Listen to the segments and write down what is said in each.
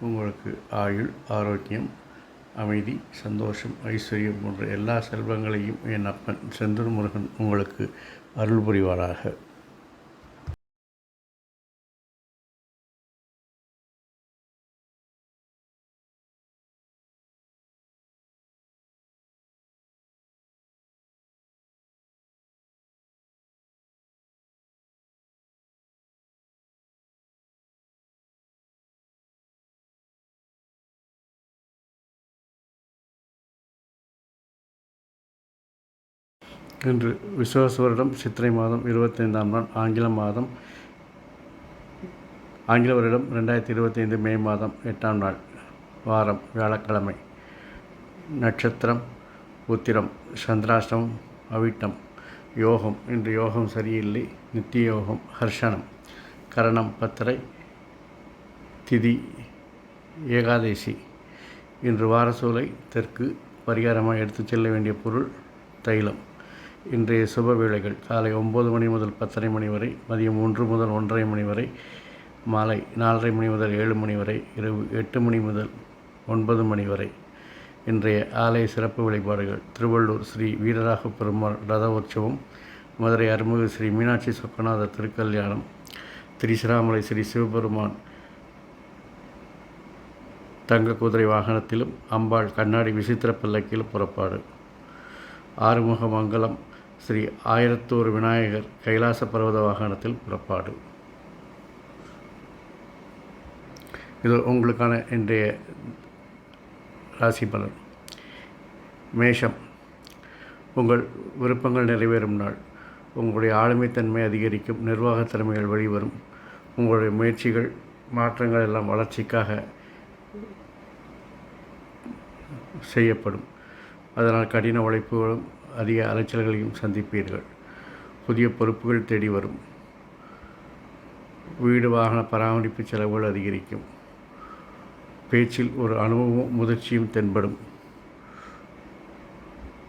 உங்களுக்கு ஆயுள் ஆரோக்கியம் அமைதி சந்தோஷம் ஐஸ்வர்யம் போன்ற எல்லா செல்வங்களையும் என் அப்பன் செந்தூர் முருகன் உங்களுக்கு அருள் புரிவாராக. இன்று விசுவாச வருடம் சித்திரை மாதம் இருபத்தைந்தாம் நாள் ஆங்கில மாதம் ஆங்கில வருடம் ரெண்டாயிரத்தி இருபத்தைந்து மே மாதம் எட்டாம் நாள் வாரம் வியாழக்கிழமை. நட்சத்திரம் உத்திரம் சந்திராஷ்டமம் அவிட்டம் யோகம். இன்று யோகம் சரியில்லை நித்திய யோகம் ஹர்ஷனம் கரணம் பத்திரை திதி ஏகாதேசி. இன்று வாரசூலை தெற்கு பரிகாரமாக எடுத்துச் செல்ல வேண்டிய பொருள் தைலம். இன்றைய சுப வேளைகள். காலை ஒம்பது மணி முதல் பத்தரை மணி வரை மதியம் ஒன்று முதல் ஒன்றரை மணி வரை மாலை நாலரை மணி முதல் ஏழு மணி வரை இரவு எட்டு மணி முதல் ஒன்பது மணி வரை. இன்றைய ஆலய சிறப்பு வழிபாடுகள். திருவள்ளூர் ஸ்ரீ வீரராக பெருமாள் ரத உற்சவம் மதுரை அருள்மிகு ஸ்ரீ மீனாட்சி சொக்கநாதர் திருக்கல்யாணம் திரிசிராமலை ஸ்ரீ சிவபெருமான் தங்க குதிரை வாகனத்திலும் அம்பாள் கண்ணாடி விசித்திர பல்லக்கிலும் புறப்பாடு. ஆறுமுக மங்கலம் ஸ்ரீ ஆயிரத்தோரு விநாயகர் கைலாச பர்வத வாகனத்தில் புறப்பாடு. இது உங்களுக்கான இன்றைய ராசி பலன். மேஷம். உங்கள் விருப்பங்கள் நிறைவேறும் நாள். உங்களுடைய ஆளுமைத்தன்மை அதிகரிக்கும் நிர்வாகத் திறமைகள் வெளிவரும். உங்களுடைய முயற்சிகள் மாற்றங்கள் எல்லாம் வளர்ச்சிக்காக செய்யப்படும். அதனால் கடின உழைப்புகளும் அதிக அலைச்சல்களையும் சந்திப்பீர்கள். புதிய பொறுப்புகள் தேடி வரும். வீடு வாகன பராமரிப்பு செலவுகள் அதிகரிக்கும். பேச்சில் ஒரு அனுபவமும் முதிர்ச்சியும் தென்படும்.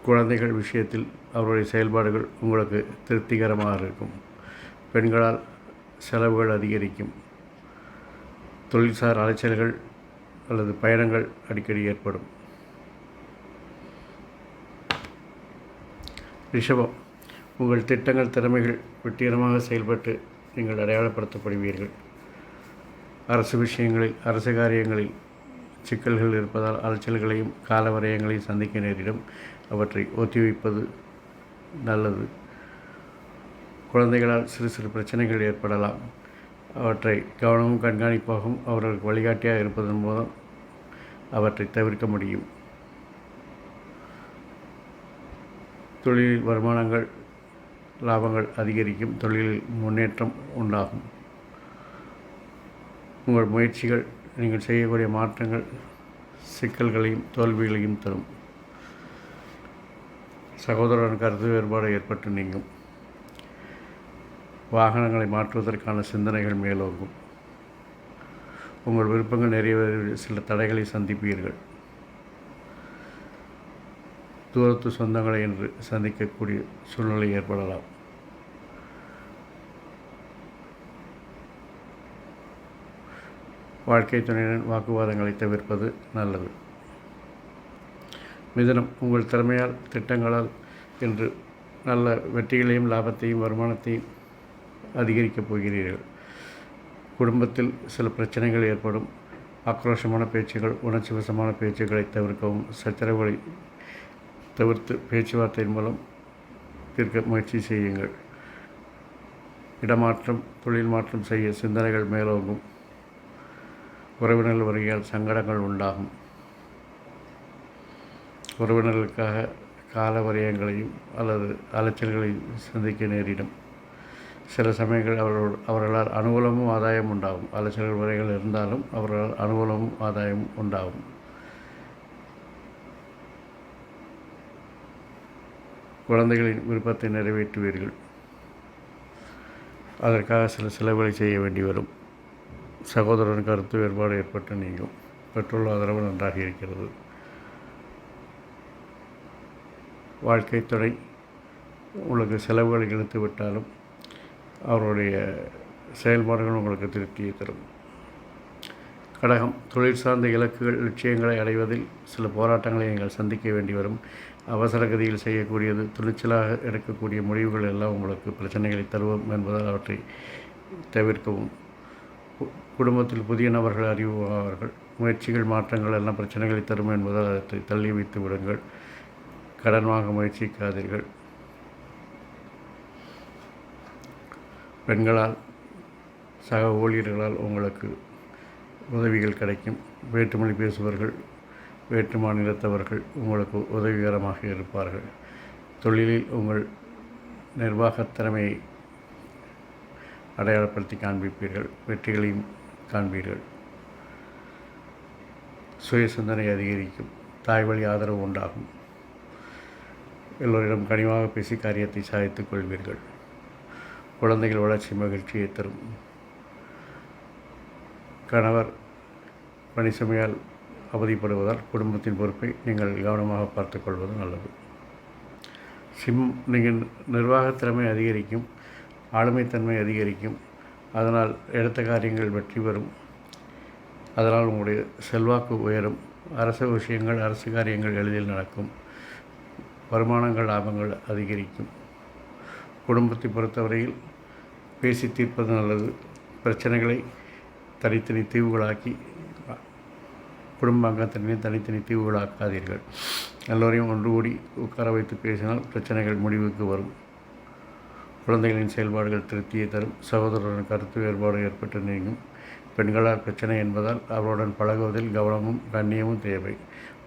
குழந்தைகள் விஷயத்தில் அவருடைய செயல்பாடுகள் உங்களுக்கு திருப்திகரமாக இருக்கும். பெண்களால் செலவுகள் அதிகரிக்கும். தொழில்சார் அலைச்சல்கள் அல்லது பயணங்கள் அடிக்கடி ஏற்படும். ரிஷபம் உங்கள் திட்டங்கள் திறமைகள் வெற்றிகரமாக செயல்பட்டு நீங்கள் அடையாளப்படுத்தப்படுவீர்கள். அரசு விஷயங்களில் அரசு காரியங்களில் சிக்கல்கள் இருப்பதால் அலைச்சல்களையும் கால வரையங்களையும் சந்திக்க நேரிடும். அவற்றை ஒத்திவைப்பது நல்லது. குழந்தைகளால் சிறு சிறு பிரச்சனைகள் ஏற்படலாம். அவற்றை கவனமும் கண்காணிப்பாகவும் அவர்களுக்கு வழிகாட்டியாக இருப்பதன் மூலம் அவற்றை தவிர்க்க முடியும். தொழிலில் வருமானங்கள் லாபங்கள் அதிகரிக்கும் தொழிலில் முன்னேற்றம் உண்டாகும். உங்கள் முயற்சிகள் நீங்கள் செய்யக்கூடிய மாற்றங்கள் சிக்கல்களையும் தோல்விகளையும் தரும். சகோதரன் கருத்து வேறுபாடு ஏற்பட்டு நீங்கும். வாகனங்களை மாற்றுவதற்கான சிந்தனைகள் மேலோங்கும். உங்கள் விருப்பங்கள் நிறைவேற சில தடைகளை சந்திப்பீர்கள். தூரத்து சொந்தங்களை என்று சந்திக்கக்கூடிய சூழ்நிலை ஏற்படலாம். வாழ்க்கை துணையுடன் வாக்குவாதங்களை தவிர்ப்பது நல்லது. மிதனம் உங்கள் திறமையால் திட்டங்களால் என்று நல்ல வெற்றிகளையும் லாபத்தையும் வருமானத்தையும் அதிகரிக்கப் போகிறீர்கள். குடும்பத்தில் சில பிரச்சனைகள் ஏற்படும். ஆக்ரோஷமான பேச்சுகள் உணர்ச்சி வசமான பேச்சுகளை தவிர்க்கவும் சச்சரவுகளை தவிர்த்து பேச்சுவார்த்தையின் மூலம் தீர்க்க முயற்சி செய்யுங்கள். இடமாற்றம் தொழில் மாற்றம் செய்ய சிந்தனைகள் மேலோங்கும். உறவினர்கள் வருகையால் சங்கடங்கள் உண்டாகும். உறவினர்களுக்காக கால வரையங்களையும் அல்லது அலைச்சல்களையும் சந்திக்க நேரிடும். சில சமயங்கள் அவர்கள் அவர்களால் அனுகூலமும் ஆதாயமும் உண்டாகும். அலைச்சல்கள் வரைகள் இருந்தாலும் அவர்களால் அனுகூலமும் ஆதாயமும் உண்டாகும். குழந்தைகளின் விருப்பத்தை நிறைவேற்றுவீர்கள். அதற்காக சில செலவுகளை செய்ய வேண்டி வரும். சகோதரன் கருத்து வேறுபாடு ஏற்பட்டு நீங்கும். பெற்றுள்ள ஆதரவு நன்றாக இருக்கிறது. வாழ்க்கை துறை உங்களுக்கு செலவுகளை இழுத்து விட்டாலும் அவருடைய செயல்பாடுகள் உங்களுக்கு திருப்தியை தரும். கடகம் தொழில் சார்ந்த இலக்குகள் லட்சியங்களை அடைவதில் சில போராட்டங்களை நீங்கள் சந்திக்க வேண்டி வரும். அவசர கதியில் செய்யக்கூடியது துணிச்சலாக எடுக்கக்கூடிய முடிவுகள் எல்லாம் உங்களுக்கு பிரச்சனைகளை தருவோம் என்பதால் அவற்றை தவிர்க்கவும். குடும்பத்தில் புதிய நபர்கள் அறிவுவார்கள் முயற்சிகள் மாற்றங்கள் எல்லாம் பிரச்சனைகளை தரும் என்பதால் அவற்றை தள்ளி வைத்து விடுங்கள். கடன் வாங்க முயற்சிக்காதீர்கள். பெண்களால் சக ஊழியர்களால் உங்களுக்கு உதவிகள் கிடைக்கும். வேற்றுமொழி பேசுபவர்கள் வேற்று மாநிலத்தவர்கள் உங்களுக்கு உதவிகரமாக இருப்பார்கள். தொழிலில் உங்கள் நிர்வாகத்திறமையை அடையாளப்படுத்தி காண்பிப்பீர்கள். வெற்றிகளையும் காண்பீர்கள். சுய சிந்தனை அதிகரிக்கும். தாய் வழி ஆதரவு உண்டாகும். எல்லோரிடம் கனிவாக பேசி காரியத்தை சாதித்துக் கொள்வீர்கள். குழந்தைகள் வளர்ச்சி மகிழ்ச்சியை தரும். கணவர் பணி சுமையால் அவதிப்படுவதால் குடும்பத்தின் பொறுப்பை நீங்கள் கவனமாக பார்த்து கொள்வது நல்லது. சிம் நீங்கள் நிர்வாகத்திறமை அதிகரிக்கும் ஆளுமைத்தன்மை அதிகரிக்கும் அதனால் எடுத்த காரியங்கள் வெற்றி பெறும். அதனால் உங்களுடைய செல்வாக்கு உயரும். அரசு விஷயங்கள் அரசு காரியங்கள் எளிதில் நடக்கும். வருமானங்கள் லாபங்கள் அதிகரிக்கும். குடும்பத்தை பொறுத்தவரையில் பேசி தீர்ப்பது நல்லது. பிரச்சனைகளை தனித்தனி தீவுகளாக்கி குடும்ப அங்கத்தினையும் தனித்தனி தீவுகளாக்காதீர்கள். எல்லோரையும் ஒன்று கூடி உட்கார வைத்து பேசினால் பிரச்சனைகள் முடிவுக்கு வரும். குழந்தைகளின் செயல்பாடுகள் திருப்தியை தரும். சகோதரருடன் கருத்து வேறுபாடு ஏற்பட்டு நீங்கும். பெண்களால் பிரச்சனை என்பதால் அவருடன் பழகுவதில் கவனமும் கண்ணியமும் தேவை.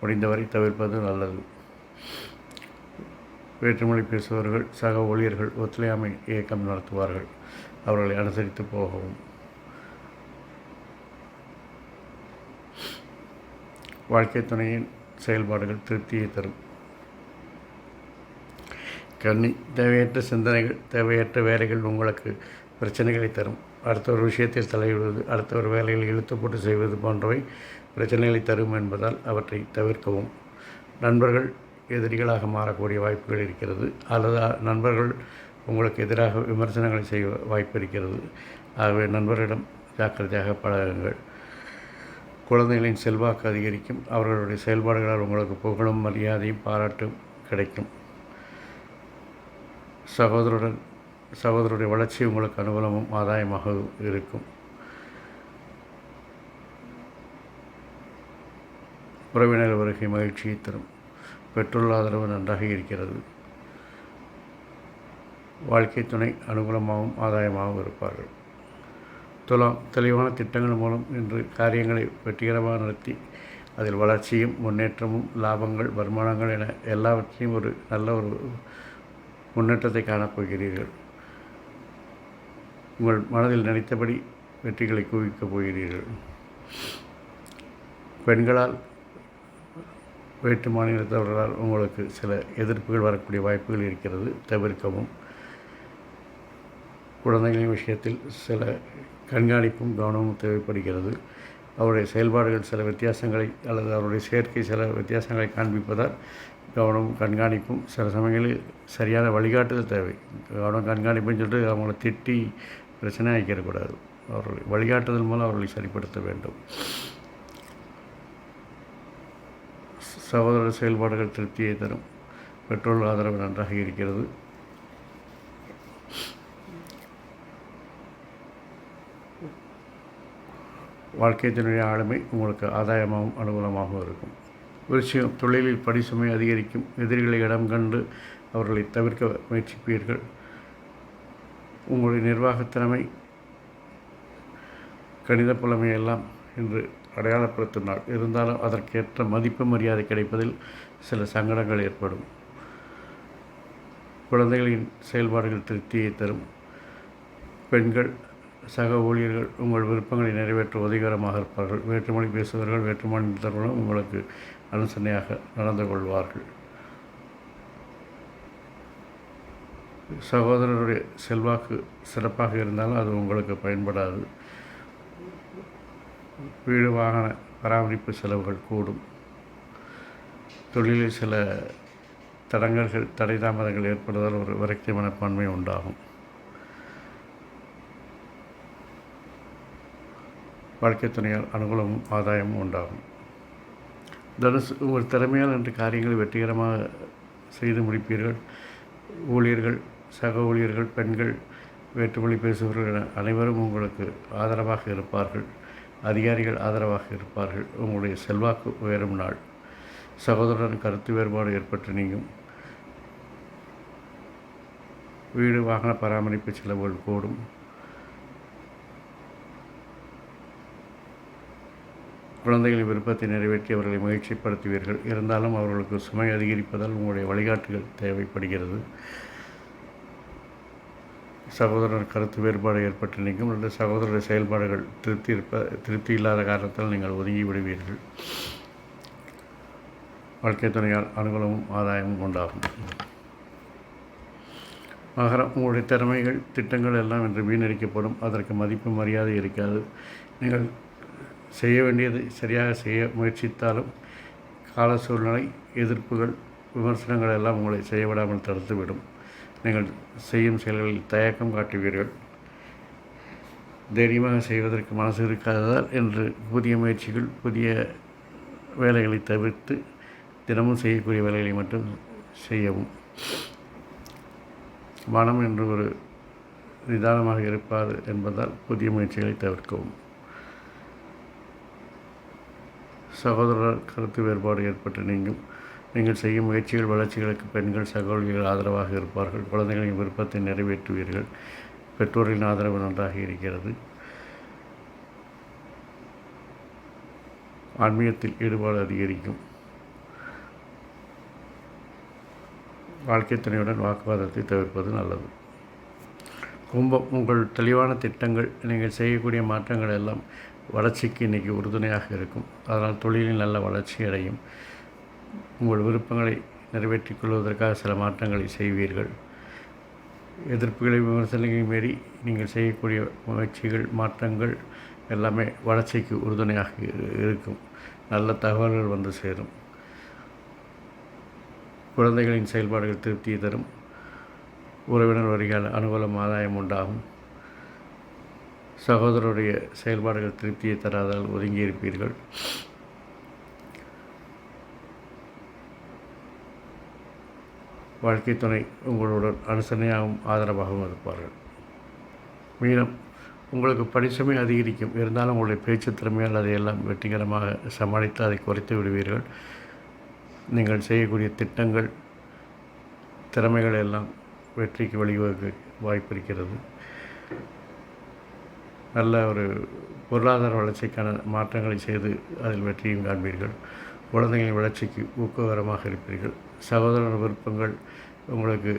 முடிந்தவரை தவிர்ப்பது நல்லது. வேற்றுமொழி பேசுபவர்கள் சக ஊழியர்கள் ஒத்துழையாமை இயக்கம் நடத்துவார்கள். அவர்களை அனுசரித்து போகவும். வாழ்க்கை துணையின் செயல்பாடுகள் திருப்தியை தரும். கண்ணி தேவையற்ற சிந்தனைகள் தேவையற்ற வேலைகள் உங்களுக்கு பிரச்சனைகளை தரும். அடுத்த ஒரு விஷயத்தில் தலையிடுவது அடுத்த ஒரு வேலையில் இழுத்து போட்டு செய்வது போன்றவை பிரச்சனைகளை தரும் என்பதால் அவற்றை தவிர்க்கவும். நண்பர்கள் எதிரிகளாக மாறக்கூடிய வாய்ப்புகள் இருக்கிறது. அல்லது நண்பர்கள் உங்களுக்கு எதிராக விமர்சனங்களை செய்ய வாய்ப்பு இருக்கிறது. ஆகவே நண்பர்களிடம் ஜாக்கிரதையாக பழகுங்கள். குழந்தைகளின் செல்வாக்கு அதிகரிக்கும். அவர்களுடைய செயல்பாடுகளால் உங்களுக்கு புகழும் மரியாதையும் பாராட்டும் கிடைக்கும். சகோதரருடன் சகோதரருடைய வளர்ச்சி உங்களுக்கு அனுகூலமும் ஆதாயமாக இருக்கும். உறவினர் வருகை மகிழ்ச்சியை தரும். பெற்றோர் ஆதரவு நன்றாக இருக்கிறது. வாழ்க்கை துணை அனுகூலமாகவும் ஆதாயமாகவும் இருப்பார்கள். துலாம் தெளிவான திட்டங்கள் மூலம் இன்று காரியங்களை வெற்றிகரமாக நடத்தி அதில் வளர்ச்சியும் முன்னேற்றமும் லாபங்கள் வருமானங்கள் என எல்லாவற்றையும் ஒரு நல்ல ஒரு முன்னேற்றத்தை காணப்போகிறீர்கள் உங்கள் மனதில் நினைத்தபடி வெற்றிகளை குவிக்கப் போகிறீர்கள். பெண்களால் வேற்று மாநிலத்தவர்களால் உங்களுக்கு சில எதிர்ப்புகள் வரக்கூடிய வாய்ப்புகள் இருக்கிறது. தவிர்க்கவும். குழந்தைகளின் விஷயத்தில் சில கண்காணிப்பும் கவனமும் தேவைப்படுகிறது. அவருடைய செயல்பாடுகள் சில வித்தியாசங்களை அல்லது அவருடைய சேர்க்கை சில வித்தியாசங்களை காண்பிப்பதால் கவனமும் கண்காணிப்பும் சில சமயங்களில் சரியான வழிகாட்டுதல் தேவை. கவனம் கண்காணிப்புன்னு சொல்லிட்டு அவங்கள திட்டி பிரச்சனை ஆக்கிடக்கூடாது அவர்கள் வழிகாட்டுதல் மூலம் அவர்களை சரிப்படுத்த வேண்டும். சகோதர செயல்பாடுகள் திருப்தியை தரும். பெட்ரோல் ஆதரவு நன்றாக இருக்கிறது. வாழ்க்கையினுடைய ஆளுமை உங்களுக்கு ஆதாயமாகவும் அனுகூலமாகவும் இருக்கும். விஷயம் தொழிலில் படி சுமை அதிகரிக்கும். எதிரிகளை இடம் கண்டு அவர்களை தவிர்க்க முயற்சிப்பீர்கள். உங்களுடைய நிர்வாகத்திறமை கணித புலமை எல்லாம் இன்று அடையாளப்படுத்தும் நாள். இருந்தாலும் அதற்கேற்ற மதிப்பு மரியாதை கிடைப்பதில் சில சங்கடங்கள் ஏற்படும். குழந்தைகளின் செயல்பாடுகள் திருப்தியை தரும். பெண்கள் சக ஊழியர்கள் உங்கள் விருப்பங்களை நிறைவேற்ற உதவிகரமாக இருப்பார்கள். வேற்றுமொழி பேசுபவர்கள் வேற்றுமாநிலத்தவர்களும் உங்களுக்கு அனுசரணையாக நடந்து கொள்வார்கள். சகோதரருடைய செல்வாக்கு சிறப்பாக இருந்தாலும் அது உங்களுக்கு பயன்படாது. வீடு வாகன பராமரிப்பு செலவுகள் கூடும். தொழிலில் சில தடங்கல்கள் தடை தாமதங்கள் ஏற்படுவதால் ஒரு விரக்தி மனப்பான்மை உண்டாகும். வாழ்க்கை துணையால் அனுகூலமும் ஆதாயமும் உண்டாகும். தனுசு ஒரு திறமையால் என்ற காரியங்களை வெற்றிகரமாக செய்து முடிப்பீர்கள். ஊழியர்கள் சக ஊழியர்கள் பெண்கள் வேற்றுமொழி பேசுபவர்கள் என அனைவரும் உங்களுக்கு ஆதரவாக இருப்பார்கள். அதிகாரிகள் ஆதரவாக இருப்பார்கள். உங்களுடைய செல்வாக்கு உயரும் நாள். சகோதரன் கருத்து வேறுபாடு ஏற்பட்டு நீங்கும். வீடு வாகன பராமரிப்பு செலவுகள் கூடும். குழந்தைகளின் விருப்பத்தை நிறைவேற்றி அவர்களை மகிழ்ச்சிப்படுத்துவீர்கள். இருந்தாலும் அவர்களுக்கு சுமை அதிகரிப்பதால் உங்களுடைய வழிகாட்டுகள் தேவைப்படுகிறது. சகோதரர் கருத்து வேறுபாடு ஏற்பட்டு நீங்கும் அல்லது சகோதரர் செயல்பாடுகள் திருப்தி இருப்ப திருப்தி இல்லாத காரணத்தால் நீங்கள் ஒதுங்கி விடுவீர்கள். வாழ்க்கை துணையால் அனுகூலமும் ஆதாயமும் உண்டாகும். மகரம் உங்களுடைய திறமைகள் திட்டங்கள் எல்லாம் என்று வீணடிக்கப்படும். அதற்கு மதிப்பு மரியாதை இருக்காது. நீங்கள் செய்ய வேண்டியது சரியாக செய்ய முயற்சித்தாலும் கால சூழ்நிலை எதிர்ப்புகள் விமர்சனங்கள் எல்லாம் உங்களை செய்ய விடாமல் தடுத்துவிடும். நீங்கள் செய்யும் செயல்களில் தயக்கம் காட்டுவீர்கள். தைரியமாக செய்வதற்கு மனசு இருக்காததால் என்று புதிய முயற்சிகள் புதிய வேலைகளை தவிர்த்து தினமும் செய்யக்கூடிய வேலைகளை மட்டும் செய்யவும். மனம் என்று ஒரு நிதானமாக இருப்பார் என்பதால் புதிய முயற்சிகளை தவிர்க்கவும். சகோதரர் கருத்து வேறுபாடு ஏற்பட்டு நீங்கும் நீங்கள் செய்யும் முயற்சிகள் வளர்ச்சிகளுக்கு பெண்கள் சகோதரிகள் ஆதரவாக இருப்பார்கள். குழந்தைகளின் விருப்பத்தை நிறைவேற்றுவீர்கள். பெற்றோரின் ஆதரவு நன்றாக இருக்கிறது. ஆன்மீகத்தில் ஈடுபாடு அதிகரிக்கும். வாழ்க்கை துணையுடன் வாக்குவாதத்தை தவிர்ப்பது நல்லது. கும்பம் உங்கள் தெளிவான திட்டங்கள் நீங்கள் செய்யக்கூடிய மாற்றங்கள் எல்லாம் வளர்ச்சிக்கு இன்றைக்கி உறுதுணையாக இருக்கும். அதனால் தொழிலில் நல்ல வளர்ச்சி அடையும். உங்கள் விருப்பங்களை நிறைவேற்றிக் கொள்வதற்காக சில மாற்றங்களை செய்வீர்கள். எதிர்ப்புகளை விமர்சனங்களை மீறி நீங்கள் செய்யக்கூடிய முயற்சிகள் மாற்றங்கள் எல்லாமே வளர்ச்சிக்கு உறுதுணையாக இருக்கும். நல்ல தகவல்கள் வந்து சேரும். குழந்தைகளின் செயல்பாடுகள் திருப்தியை தரும். உறவினர் வரிகள் அனுகூலம் ஆதாயம் உண்டாகும். சகோதரருடைய செயல்பாடுகள் திருப்தியை தராதால் ஒதுங்கி இருப்பீர்கள் வாழ்க்கை துணை உங்களுடன் அனுசரணையாகவும் ஆதரவாகவும் இருப்பார்கள். மீனம் உங்களுக்கு படிச்சுமை அதிகரிக்கும். இருந்தாலும் உங்களுடைய பேச்சு திறமையால் அதையெல்லாம் வெற்றிகரமாக சமாளித்து அதை குறைத்து விடுவீர்கள். நீங்கள் செய்யக்கூடிய திட்டங்கள் திறமைகள் எல்லாம் வெற்றிக்கு வழிவகுக்க வாய்ப்பு இருக்கிறது. நல்ல ஒரு பொருளாதார வளர்ச்சிக்கான மாற்றங்களை செய்து அதில் வெற்றியும் காண்பீர்கள். குழந்தைகளின் வளர்ச்சிக்கு ஊக்ககரமாக இருப்பீர்கள். சகோதரர் விருப்பங்கள் உங்களுக்கு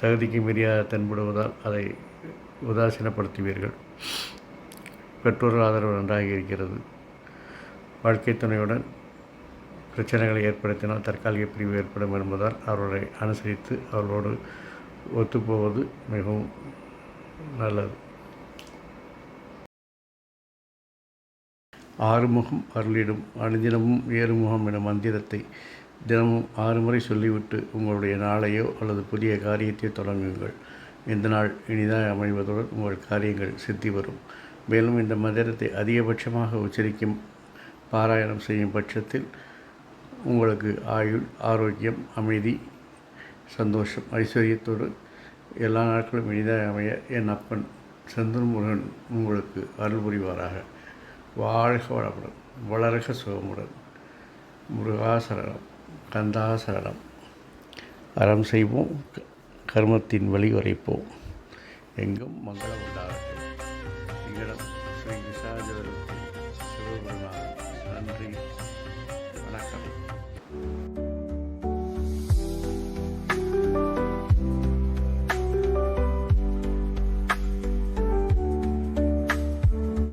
தகுதிக்கு மீறியாக தென்படுவதால் அதை உதாசீனப்படுத்துவீர்கள். பெற்றோர்கள் ஆதரவு நன்றாக இருக்கிறது. வாழ்க்கை துணையுடன் பிரச்சனைகளை ஏற்படுத்தினால் தற்காலிக பிரிவு ஏற்படும் என்பதால் அவர்களை அனுசரித்து அவர்களோடு ஒத்துப்போவது மிகவும் நல்லது. ஆறுமுகம் அருளிடும் அனுதினமும் ஏறுமுகம் என மந்திரத்தை தினமும் ஆறு முறை சொல்லிவிட்டு உங்களுடைய நாளையோ அல்லது புதிய காரியத்தை தொடங்குங்கள். இந்த நாள் இனிதாக அமைவதுடன் உங்கள் காரியங்கள் சித்தி வரும். மேலும் இந்த மந்திரத்தை அதிகபட்சமாக உச்சரிக்கும் பாராயணம் செய்யும் பட்சத்தில் உங்களுக்கு ஆயுள் ஆரோக்கியம் அமைதி சந்தோஷம் ஐஸ்வர்யத்தோடு எல்லா நாட்களும் இனிதாக அமைய என் அப்பன் செந்தூர் முருகன் உங்களுக்கு அருள் புரிவாராக. வாழ்க வளமுடன் வளர்க சுகமுடன். முருகாசரணம் கந்தாசரணம் அறம் செய்வோம் கர்மத்தின் வழி உரைப்போம். எங்கும் மங்களம் உண்டாகட்டும். எங்களிடம் ஸ்ரீ விசாஜருக்கு சிவபெருமான் நன்றி.